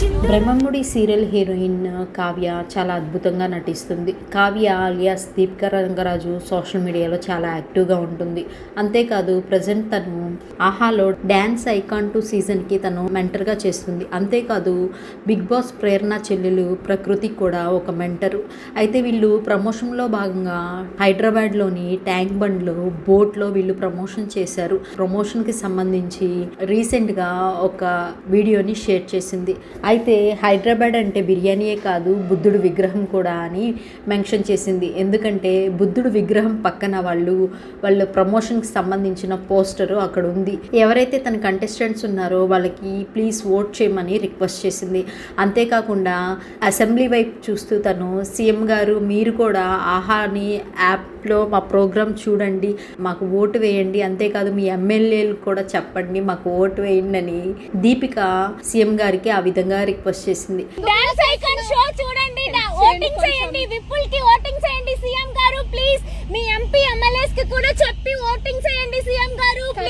Brahmamudi serial heroine Kavya చాలా అద్భుతంగా నటిస్తుంది. కావ్య అలియాస్ దీపిక రంగరాజు సోషల్ మీడియాలో చాలా యాక్టివ్గా ఉంటుంది. అంతేకాదు ప్రజెంట్ తను ఆహాలో డ్యాన్స్ ఐకాన్ టు సీజన్కి తను మెంటర్గా చేస్తుంది. అంతేకాదు బిగ్ బాస్ ప్రేరణ చెల్లెలు ప్రకృతి కూడా ఒక మెంటరు. అయితే వీళ్ళు ప్రమోషన్లో భాగంగా హైదరాబాద్లోని ట్యాంక్ బండ్లో బోట్లో వీళ్ళు ప్రమోషన్ చేశారు. ప్రమోషన్కి సంబంధించి రీసెంట్గా ఒక వీడియోని షేర్ చేసింది. అయితే హైదరాబాద్ అంటే బిర్యానీయే కాదు బుద్ధుడు విగ్రహం కూడా అని మెన్షన్ చేసింది. ఎందుకంటే బుద్ధుడు విగ్రహం పక్కన వాళ్ళు వాళ్ళ ప్రమోషన్కి సంబంధించిన పోస్టరు అక్కడ ఉంది. ఎవరైతే తన కంటెస్టెంట్స్ ఉన్నారో వాళ్ళకి ప్లీజ్ ఓట్ చేయమని రిక్వెస్ట్ చేసింది. అంతేకాకుండా అసెంబ్లీ వైపు చూస్తూ తను సీఎం గారు మీరు కూడా ఆహాని యాప్ యాప్లో మా ప్రోగ్రామ్ చూడండి మాకు ఓటు వేయండి. అంతేకాదు మీ ఎమ్మెల్యేలు కూడా చెప్పండి మాకు ఓటు వేయండి అని దీపిక సీఎం గారికి ఆ విధంగా రిక్వెస్ట్ చేసింది. డాన్స్ ఐకాన్ షో చూడండి డా- ఓటింగ్ చేయండి విప్పుల్కి ఓటింగ్ చేయండి సీఎం గారు ప్లీజ్. మీ ఎంపీ ఎమ్మెల్యేస్కి కూడా చెప్పి ఓటింగ్ చేయండి